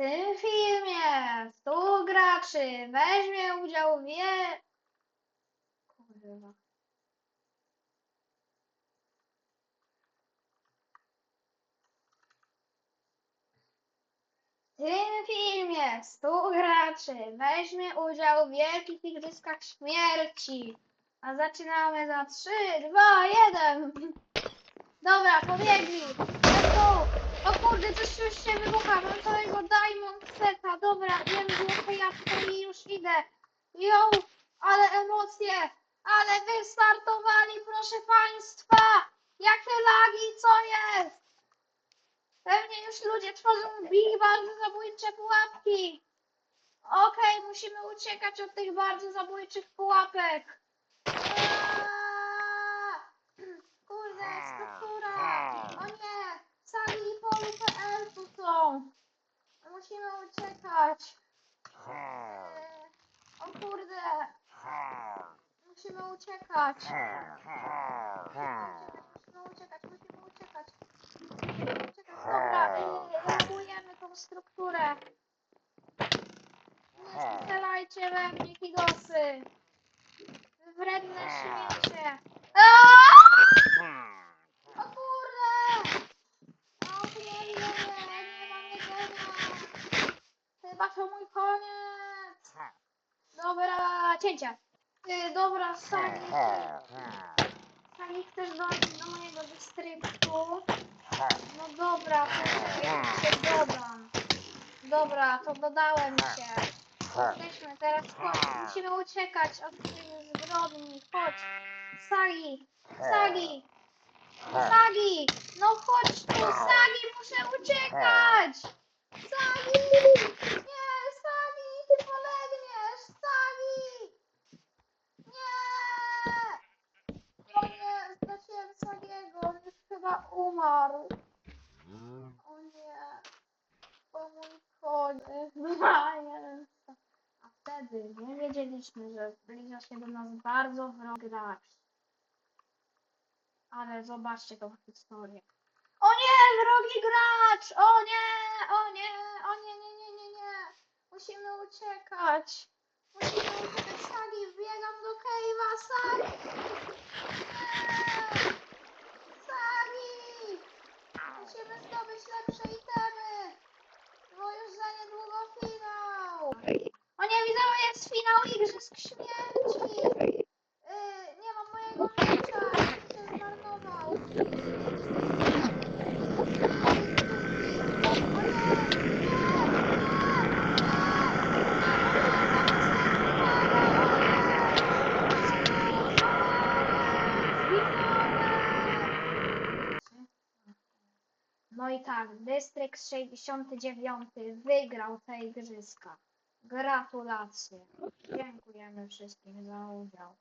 tym filmie 100 graczy weźmie udział w wie... Kurwa. W tym filmie 100 graczy weźmie udział w wielkich igrzyskach śmierci. A zaczynamy za 3, 2, 1. Dobra, pobiegli. Let's go. O kurde, coś już się wybucha. Mam całego Diamond Seta. Dobra, wiem, złote jabłko i już idę. Yo, ale emocje. Ale wystartowali, proszę państwa. Jakie lagi, co jest? Pewnie już ludzie tworzą big bardzo zabójcze pułapki. Okej, musimy uciekać od tych bardzo zabójczych pułapek. Aaaa! Kurde, struktura! O nie! Sali i polu.pl tu są! Musimy uciekać! Eee, O kurde! Musimy uciekać! Musimy uciekać, musimy uciekać! Musimy uciekać! Dobra, reagujemy tą strukturę! Nie strzelajcie we mnie, kigosy! Wredne śmiecie! Aaaa! O kurde! O nie, nie, nie mam jedzenia! Chyba to mój koniec! Dobra, cięcia! Ty, dobra, Sani, Sani, chcesz dołączyć do mojego dystryktu? No dobra, to dodam. Dobra, to dodałem się. Jesteśmy teraz, chodź, musimy uciekać od tych zbrodni, chodź. Sagi, Sagi, Sagi, no chodź tu, Sagi, muszę uciekać. Sagi, nie, Sagi, ty polegniesz, Sagi. Nie. O nie, straciłem Sagiego, on już chyba umarł. O nie, o mój koniec, nie. A wtedy nie wiedzieliśmy, że zbliża się do nas bardzo wrogi gracz. Ale zobaczcie tą historię. O nie, wrogi gracz! O nie, o nie, o nie, nie, nie, nie, nie. Musimy uciekać. Musimy uciekać. Sagi, wbiegam do Cave'a, Sagi! Nie! Sagi! Musimy zdobyć lepsze itemy, bo już za niedługo finał. O nie, widzowie, jest finał Igrzysk Śmierci. Yy, nie mam mojego miecza, się zmarnował. No i tak, Dystrykt 69 wygrał te igrzyska. Gratulacje. Dziękujemy wszystkim za udział.